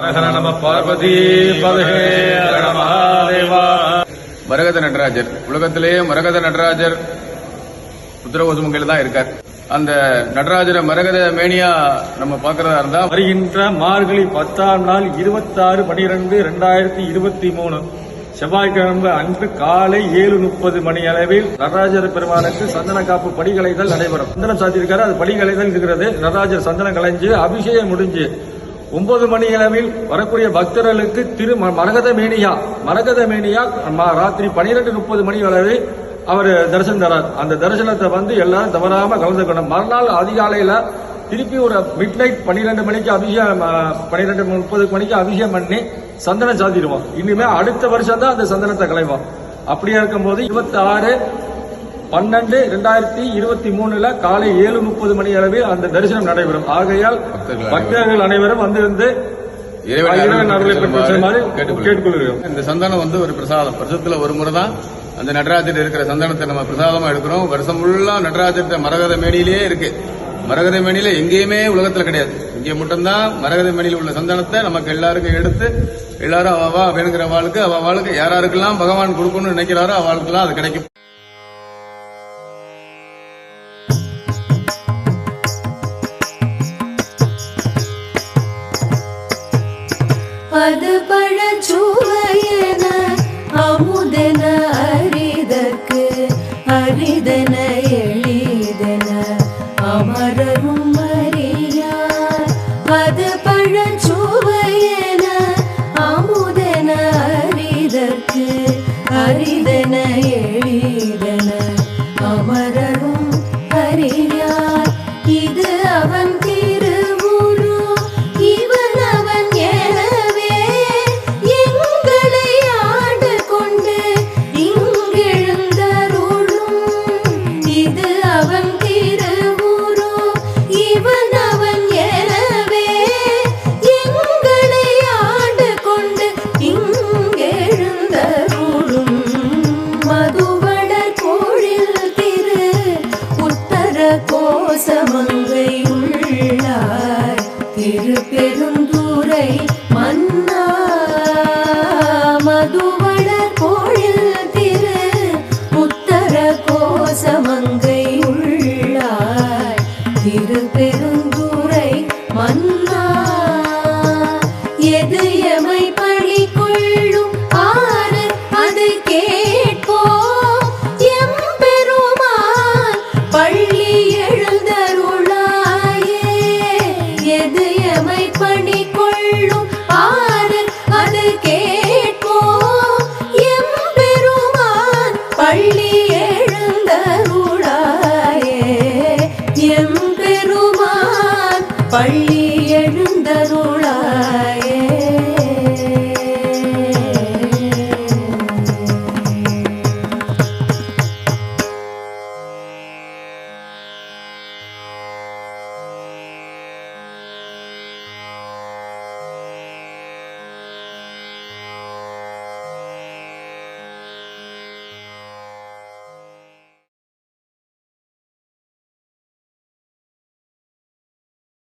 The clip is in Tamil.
நம பார்வதி மரகத நடராஜர். உலகத்திலேயே மரகத நடராஜர் உத்தரகோசமங்கையில் தான் இருக்கார். அந்த நடராஜரை மரகத மேனியா நம்ம பார்க்கறதா இருந்தா வருகின்ற மார்கழி பத்தாம் நாள் இருபத்தாறு பனிரெண்டு ரெண்டாயிரத்தி இருபத்தி மூணு. செவ்வாய்க்கிழமை அன்று காலை ஏழு முப்பது மணி அளவில் நடராஜர் பெருமானுக்கு சந்தன காப்பு படிகளைகள் நடைபெறும். சந்தனம் சாத்தியிருக்காரு அது படிகளைகள் இருக்கிறது நடராஜர் சந்தனம் கலைஞ்சு அபிஷேகம் முடிஞ்சு ஒன்பது மணி அளவில் வரக்கூடிய பக்தர்களுக்கு திரு ம- மரகத மேனியா மரகத மேனியா ராத்திரி பனிரெண்டு முப்பது மணி அளவில் அவர் தரிசனம் தரார். அந்த தரிசனத்தை வந்து எல்லாரும் தவறாம கலந்துக்கணும் மறுநாள் அதிகாலையில திருப்பி ஒரு மிட் நைட் பன்னிரெண்டு மணிக்கு அபிஷேகம் பன்னிரெண்டு முப்பது மணிக்கு அபிஷேகம் பண்ணி சந்தனம் சாத்திடுவோம் இனிமே அடுத்த வருஷம் தான் அந்த சந்தனத்தை கலைவோம் அப்படியா இருக்கும்போது இருபத்தி ஆறு பன்னெண்டு ரெண்டாயிரத்தி இருபத்தி மூணுல காலை ஏழு முப்பது மணி அளவில் அந்த தரிசனம் நடைபெறும். ஆகையால் பக்தர்கள் அனைவரும் வந்து வந்து இறைவன் இறைவன் அருளை பெற்று செல்லுமாறு கேட்டுக்கொள்கிறோம். கேட்டுக்கொள்கிறோம். இந்த சந்தனம் வந்து ஒரு பிரசாதம். வருஷத்துல ஒரு முறை தான் அந்த நடராஜர் இருக்கிற சந்தனத்தை நம்ம பிரசாதமா எடுக்கிறோம். வருஷம் ஃபுல்லா நடராஜர் மரகத மேனியிலேயே இருக்கு. மரகத மேனியில எங்கேயுமே உலகத்துல கிடையாது. இங்கே மட்டும்தான் மரகத மேனியில் உள்ள சந்தனத்தை நமக்கு எல்லாருக்கும் எடுத்து எல்லாரும் அவவா வேணுங்கிற வாழ்க்கை அவ வாழ்க்கை யாராருக்கெல்லாம் பகவான் கொடுக்கணும்னு நினைக்கிறாரோ அவளுக்கெல்லாம் அது கிடைக்கும். அது பழச்சுவையன அமுதன அரிதற்கு அரிதன உள்ளார். திருப்பெருந்துரை மன்னா. மதுவடர் கோழில் திரு உத்தர கோசமங்கை உள்ளார். திருப்பெருந்துரை பள்ளி